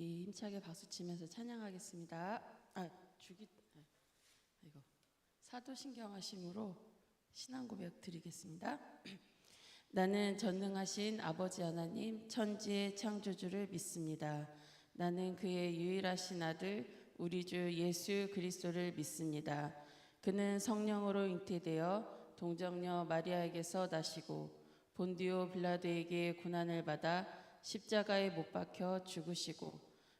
이 힘차게 박수 치면서 찬양하겠습니다. 아 주기 아, 이거 사도신경 하심으로 신앙 고백 드리겠습니다. 나는 전능하신 아버지 하나님 천지의 창조주를 믿습니다. 나는 그의 유일하신 아들 우리 주 예수 그리스도를 믿습니다. 그는 성령으로 잉태되어 동정녀 마리아에게서 나시고 본디오 빌라도에게 고난을 받아 십자가에 못 박혀 죽으시고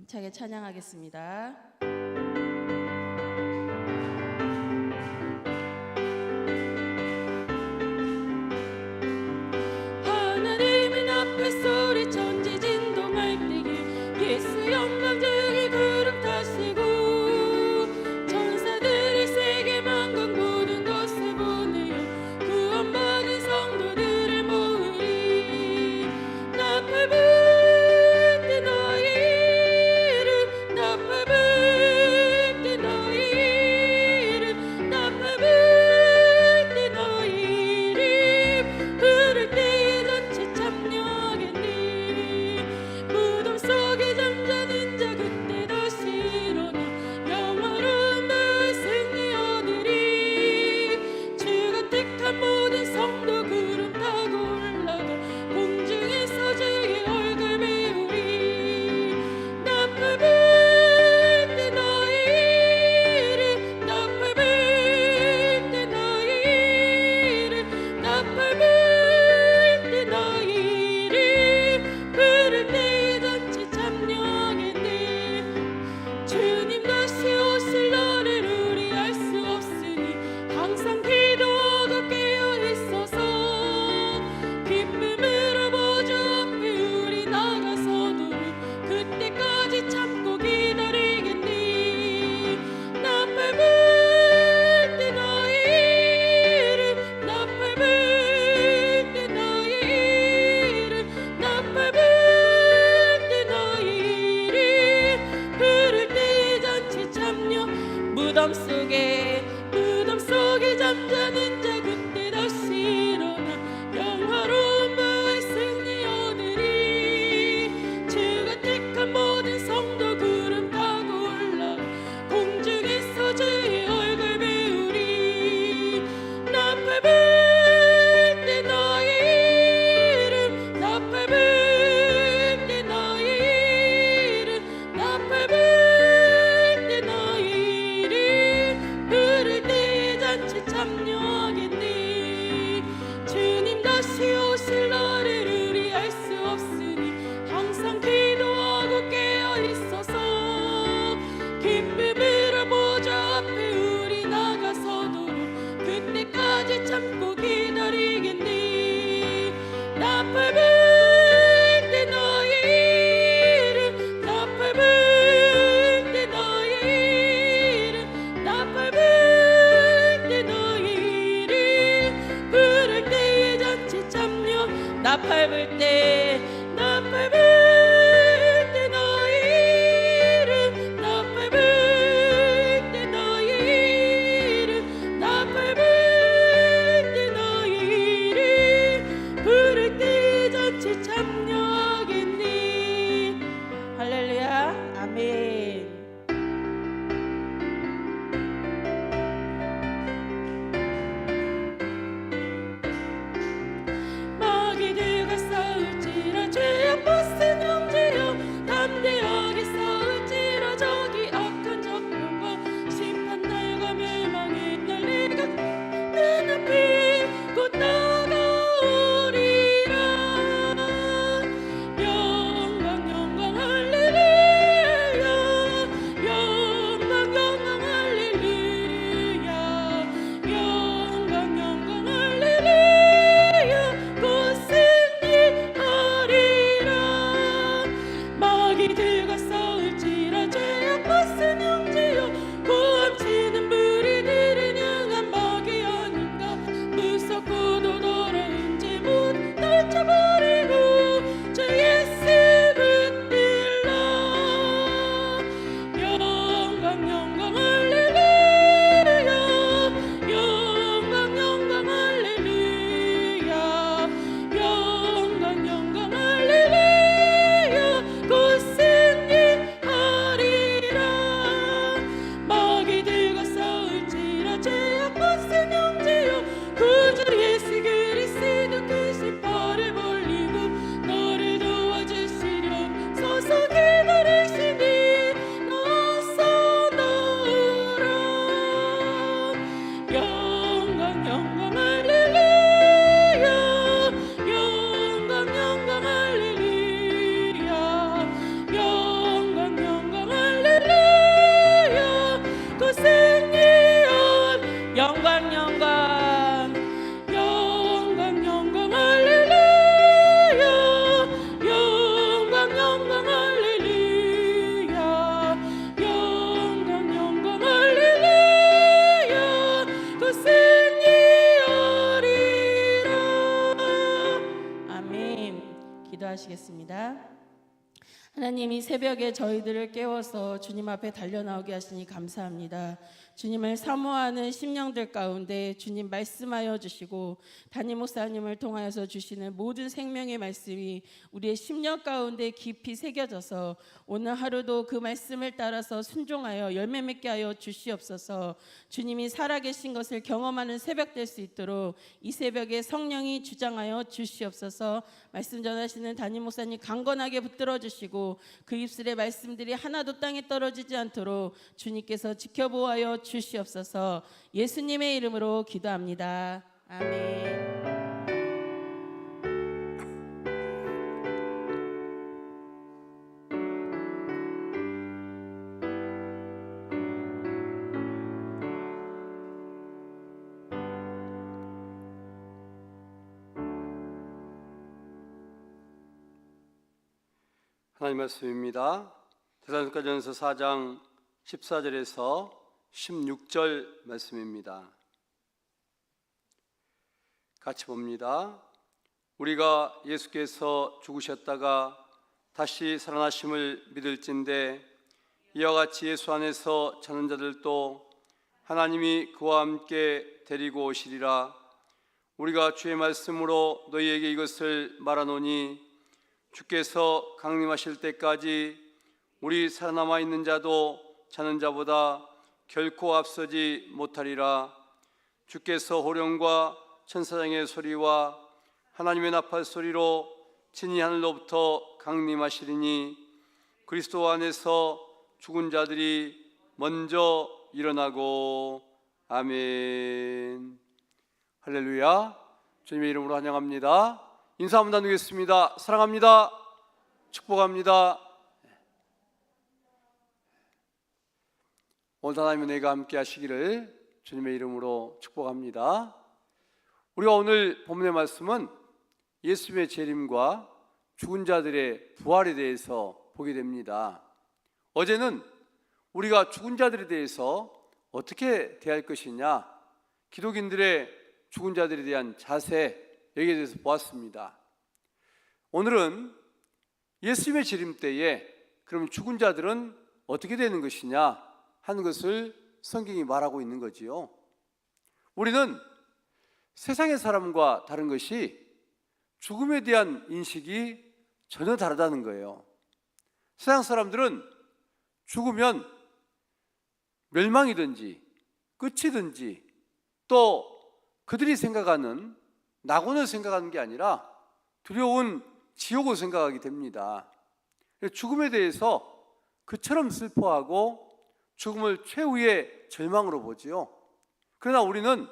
힘차게 찬양하겠습니다. 기도하시겠습니다. 하나님 이 새벽에 저희들을 깨워서 주님 앞에 달려나오게 하시니 감사합니다. 주님을 사모하는 심령들 가운데 주님 말씀하여 주시고 담임 목사님을 통하여서 주시는 모든 생명의 말씀이 우리의 심령 가운데 깊이 새겨져서 오늘 하루도 그 말씀을 따라서 순종하여 열매 맺게 하여 주시옵소서. 주님이 살아계신 것을 경험하는 새벽 될 수 있도록 이 새벽에 성령이 주장하여 주시옵소서. 말씀 전하시는 담임 목사님 강건하게 붙들어 주시고 그 입술의 말씀들이 하나도 땅에 떨어지지 않도록 주님께서 주시옵소서. 예수님의 이름으로 기도합니다. 아멘. 하나님 말씀입니다. 대사전서 4장 14절에서 16절 말씀입니다. 같이 봅니다. 우리가 예수께서 죽으셨다가 다시 살아나심을 믿을진데 이와 같이 예수 안에서 자는 자들도 하나님이 그와 함께 데리고 오시리라. 우리가 주의 말씀으로 너희에게 이것을 말하노니 주께서 강림하실 때까지 우리 살아남아 있는 자도 자는 자보다 결코 앞서지 못하리라. 주께서 호령과 천사장의 소리와 하나님의 나팔 소리로 진이 하늘로부터 강림하시리니 그리스도 안에서 죽은 자들이 먼저 일어나고 아멘. 할렐루야. 주님의 이름으로 환영합니다. 인사 한번 나누겠습니다. 사랑합니다. 축복합니다. 오늘 하나님의 내가 함께 하시기를 주님의 이름으로 축복합니다. 우리가 오늘 본문의 말씀은 예수님의 재림과 죽은 자들의 부활에 대해서 보게 됩니다. 어제는 우리가 죽은 자들에 대해서 어떻게 대할 것이냐, 기독인들의 죽은 자들에 대한 자세, 여기에 대해서 보았습니다. 오늘은 예수님의 재림 때에 그럼 죽은 자들은 어떻게 되는 것이냐 하는 것을 성경이 말하고 있는 거지요. 우리는 세상의 사람과 다른 것이 죽음에 대한 인식이 전혀 다르다는 거예요. 세상 사람들은 죽으면 멸망이든지 끝이든지 또 그들이 생각하는 낙원을 생각하는 게 아니라 두려운 지옥을 생각하게 됩니다. 죽음에 대해서 그처럼 슬퍼하고 죽음을 최후의 절망으로 보지요. 그러나 우리는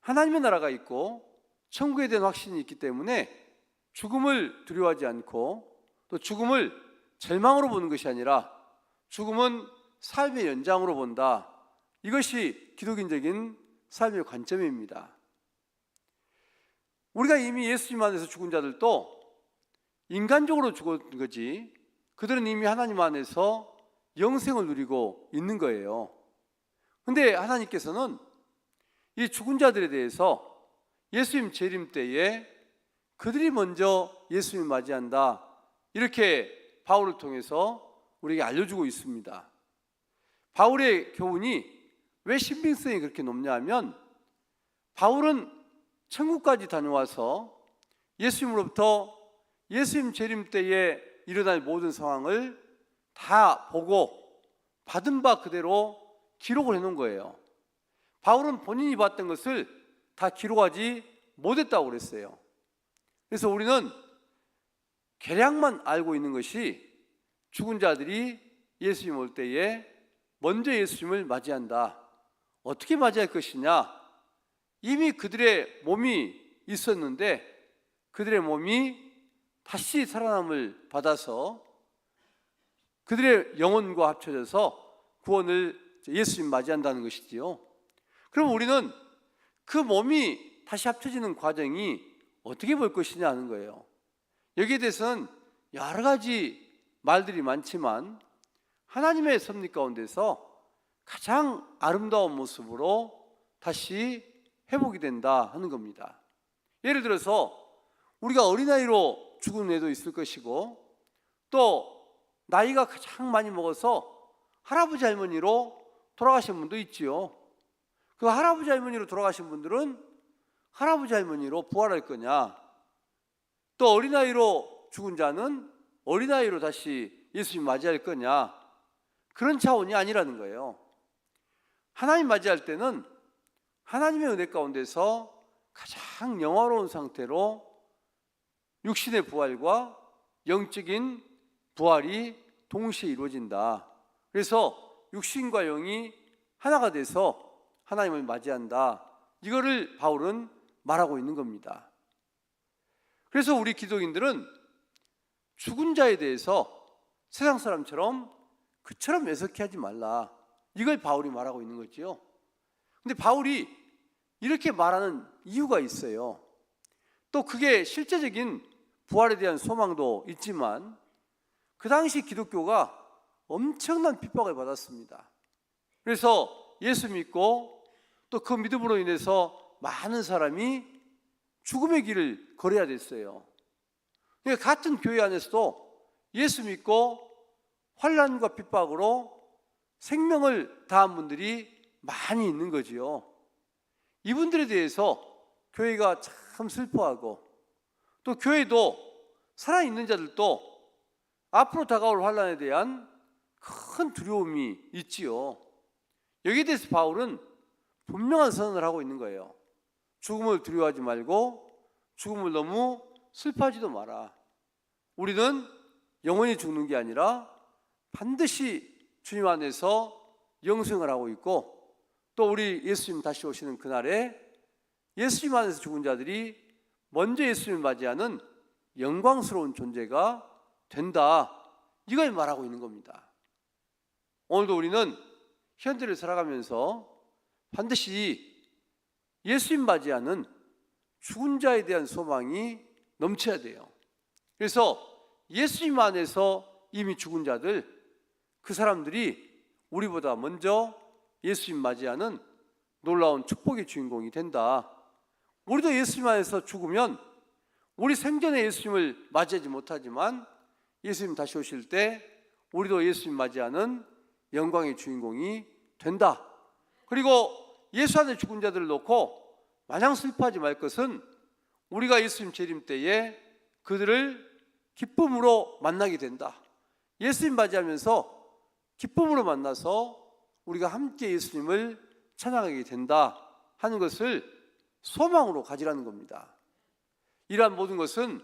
하나님의 나라가 있고 천국에 대한 확신이 있기 때문에 죽음을 두려워하지 않고 또 죽음을 절망으로 보는 것이 아니라 죽음은 삶의 연장으로 본다. 이것이 기독인적인 삶의 관점입니다. 우리가 이미 예수님 안에서 죽은 자들도 인간적으로 죽은 거지 그들은 이미 하나님 안에서 영생을 누리고 있는 거예요. 근데 하나님께서는 이 죽은 자들에 대해서 예수님 재림 때에 그들이 먼저 예수님을 맞이한다. 이렇게 바울을 통해서 우리에게 알려주고 있습니다. 바울의 교훈이 왜 신빙성이 그렇게 높냐 하면 바울은 천국까지 다녀와서 예수님으로부터 예수님 재림 때에 일어날 모든 상황을 다 보고 받은 바 그대로 기록을 해놓은 거예요. 바울은 본인이 봤던 것을 다 기록하지 못했다고 그랬어요. 그래서 우리는 계량만 알고 있는 것이 죽은 자들이 예수님 올 때에 먼저 예수님을 맞이한다. 어떻게 맞이할 것이냐? 이미 그들의 몸이 있었는데 그들의 몸이 다시 살아남을 받아서 그들의 영혼과 합쳐져서 구원을 예수님 맞이한다는 것이지요. 그럼 우리는 그 몸이 다시 합쳐지는 과정이 어떻게 볼 것이냐 하는 거예요. 여기에 대해서는 여러 가지 말들이 많지만 하나님의 섭리 가운데서 가장 아름다운 모습으로 다시 회복이 된다 하는 겁니다. 예를 들어서 우리가 어린아이로 죽은 애도 있을 것이고 또 나이가 가장 많이 먹어서 할아버지 할머니로 돌아가신 분도 있지요. 그 할아버지 할머니로 돌아가신 분들은 할아버지 할머니로 부활할 거냐? 또 어린아이로 죽은 자는 어린아이로 다시 예수님 맞이할 거냐? 그런 차원이 아니라는 거예요. 하나님 맞이할 때는 하나님의 은혜 가운데서 가장 영화로운 상태로 육신의 부활과 영적인 부활이 동시에 이루어진다. 그래서 육신과 영이 하나가 돼서 하나님을 맞이한다. 이거를 바울은 말하고 있는 겁니다. 그래서 우리 기독인들은 죽은 자에 대해서 세상 사람처럼 그처럼 애석해 하지 말라. 이걸 바울이 말하고 있는 거지요. 근데 바울이 이렇게 말하는 이유가 있어요. 또 그게 실제적인 부활에 대한 소망도 있지만 그 당시 기독교가 엄청난 핍박을 받았습니다. 그래서 예수 믿고 또 그 믿음으로 인해서 많은 사람이 죽음의 길을 걸어야 됐어요. 그러니까 같은 교회 안에서도 예수 믿고 환란과 핍박으로 생명을 다한 분들이 많이 있는 거지요. 이분들에 대해서 교회가 참 슬퍼하고 또 교회도 살아있는 자들도 앞으로 다가올 환란에 대한 큰 두려움이 있지요. 여기에 대해서 바울은 분명한 선언을 하고 있는 거예요. 죽음을 두려워하지 말고 죽음을 너무 슬퍼하지도 마라. 우리는 영원히 죽는 게 아니라 반드시 주님 안에서 영생을 하고 있고 또 우리 예수님 다시 오시는 그날에 예수님 안에서 죽은 자들이 먼저 예수님을 맞이하는 영광스러운 존재가 된다. 이걸 말하고 있는 겁니다. 오늘도 우리는 현대를 살아가면서 반드시 예수님 맞이하는 죽은 자에 대한 소망이 넘쳐야 돼요. 그래서 예수님 안에서 이미 죽은 자들 그 사람들이 우리보다 먼저 예수님 맞이하는 놀라운 축복의 주인공이 된다. 우리도 예수님 안에서 죽으면 우리 생전에 예수님을 맞이하지 못하지만 예수님 다시 오실 때 우리도 예수님 맞이하는 영광의 주인공이 된다. 그리고 예수 안에 죽은 자들을 놓고 마냥 슬퍼하지 말 것은 우리가 예수님 재림 때에 그들을 기쁨으로 만나게 된다. 예수님 맞이하면서 기쁨으로 만나서 우리가 함께 예수님을 찬양하게 된다 하는 것을 소망으로 가지라는 겁니다. 이러한 모든 것은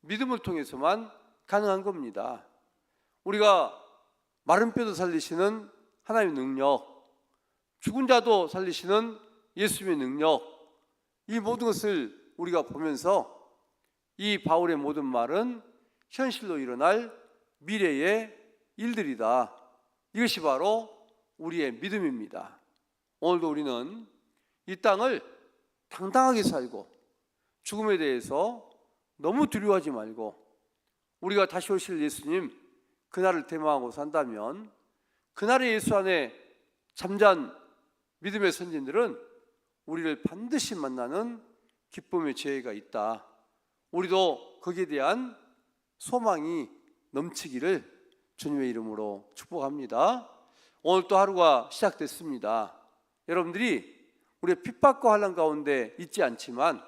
믿음을 통해서만 가능한 겁니다. 우리가 마른 뼈도 살리시는 하나님의 능력, 죽은 자도 살리시는 예수님의 능력, 이 모든 것을 우리가 보면서 이 바울의 모든 말은 현실로 일어날 미래의 일들이다. 이것이 바로 우리의 믿음입니다. 오늘도 우리는 이 땅을 당당하게 살고 죽음에 대해서 너무 두려워하지 말고 우리가 다시 오실 예수님 그날을 대망하고 산다면 그날의 예수 안에 잠잔 믿음의 선진들은 우리를 반드시 만나는 기쁨의 지혜가 있다. 우리도 거기에 대한 소망이 넘치기를 주님의 이름으로 축복합니다. 오늘 또 하루가 시작됐습니다. 여러분들이 우리의 핍박과 환란 가운데 있지 않지만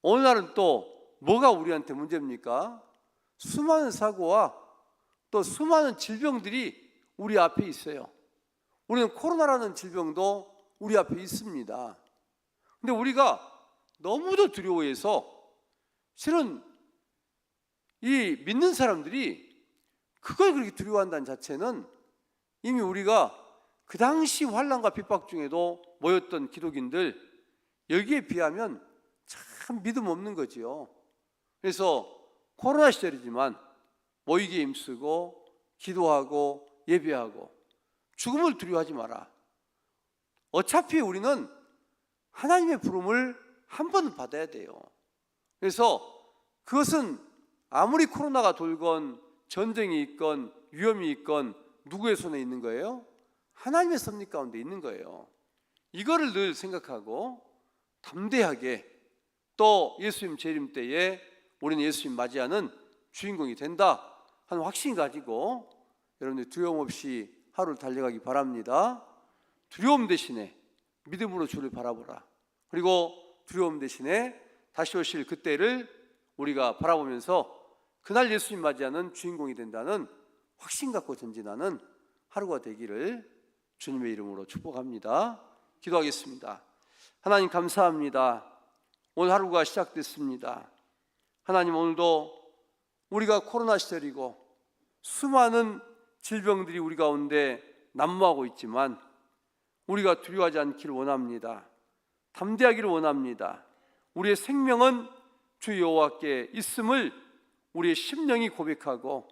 오늘날은 또 뭐가 우리한테 문제입니까? 수많은 사고와 또 수많은 질병들이 우리 앞에 있어요. 우리는 코로나라는 질병도 우리 앞에 있습니다. 근데 우리가 너무도 두려워해서 실은 이 믿는 사람들이 그걸 그렇게 두려워한다는 자체는 이미 우리가 그 당시 환란과 핍박 중에도 모였던 기독인들 여기에 비하면 참 믿음 없는 거지요. 그래서 코로나 시절이지만 모이기에 힘쓰고 기도하고 예배하고 죽음을 두려워하지 마라. 어차피 우리는 하나님의 부름을 한 번은 받아야 돼요. 그래서 그것은 아무리 코로나가 돌건 전쟁이 있건 위험이 있건 누구의 손에 있는 거예요? 하나님의 섭리 가운데 있는 거예요. 이거를 늘 생각하고 담대하게 또 예수님 재림 때에 우리는 예수님 맞이하는 주인공이 된다 하는 확신 가지고 여러분들 두려움 없이 하루를 달려가기 바랍니다. 두려움 대신에 믿음으로 주를 바라보라. 그리고 두려움 대신에 다시 오실 그때를 우리가 바라보면서 그날 예수님 맞이하는 주인공이 된다는 확신 갖고 전진하는 하루가 되기를 주님의 이름으로 축복합니다. 기도하겠습니다. 하나님 감사합니다. 오늘 하루가 시작됐습니다. 하나님 오늘도 우리가 코로나 시절이고 수많은 질병들이 우리 가운데 난무하고 있지만 우리가 두려워하지 않기를 원합니다. 담대하기를 원합니다. 우리의 생명은 주 여호와께 있음을 우리의 심령이 고백하고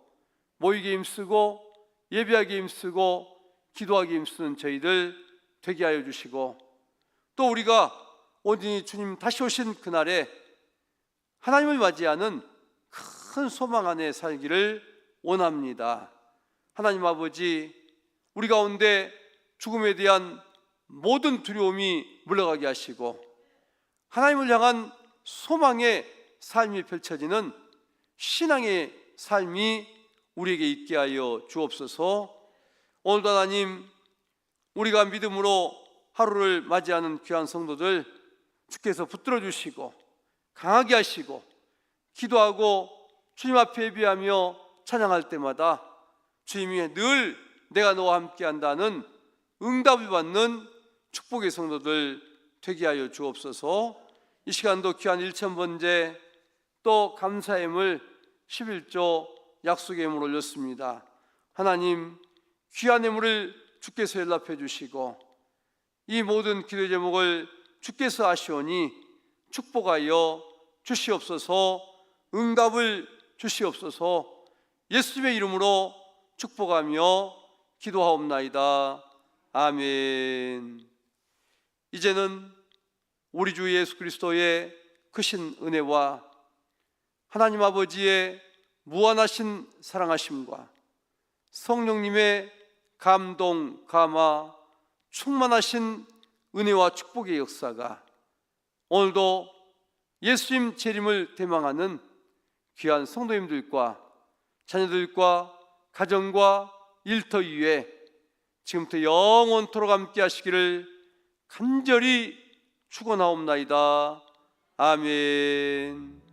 모이게 힘쓰고 예배하게 힘쓰고 기도하게 힘쓰는 저희들 되게 하여 주시고 또 우리가 온전히 주님 다시 오신 그날에 하나님을 맞이하는 큰 소망 안에 살기를 원합니다. 하나님 아버지, 우리 가운데 죽음에 대한 모든 두려움이 물러가게 하시고 하나님을 향한 소망의 삶이 펼쳐지는 신앙의 삶이 우리에게 있게 하여 주옵소서. 오늘도 하나님 우리가 믿음으로 하루를 맞이하는 귀한 성도들 주께서 붙들어 주시고 강하게 하시고 기도하고 주님 앞에 예비하며 찬양할 때마다 주님이 늘 내가 너와 함께 한다는 응답을 받는 축복의 성도들 되게 하여 주옵소서. 이 시간도 귀한 1천번째 또 감사함을 11조 약속의 힘을 올렸습니다. 하나님 귀한 예물을 주께서 연락해 주시고 이 모든 기도 제목을 주께서 아시오니 축복하여 주시옵소서 응답을 주시옵소서 예수님의 이름으로 축복하며 기도하옵나이다. 아멘. 이제는 우리 주 예수 그리스도의 크신 은혜와 하나님 아버지의 무한하신 사랑하심과 성령님의 감동, 감화, 충만하신 은혜와 축복의 역사가 오늘도 예수님 재림을 대망하는 귀한 성도님들과 자녀들과 가정과 일터 위에 지금부터 영원토록 함께 하시기를 간절히 축원하옵나이다. 아멘.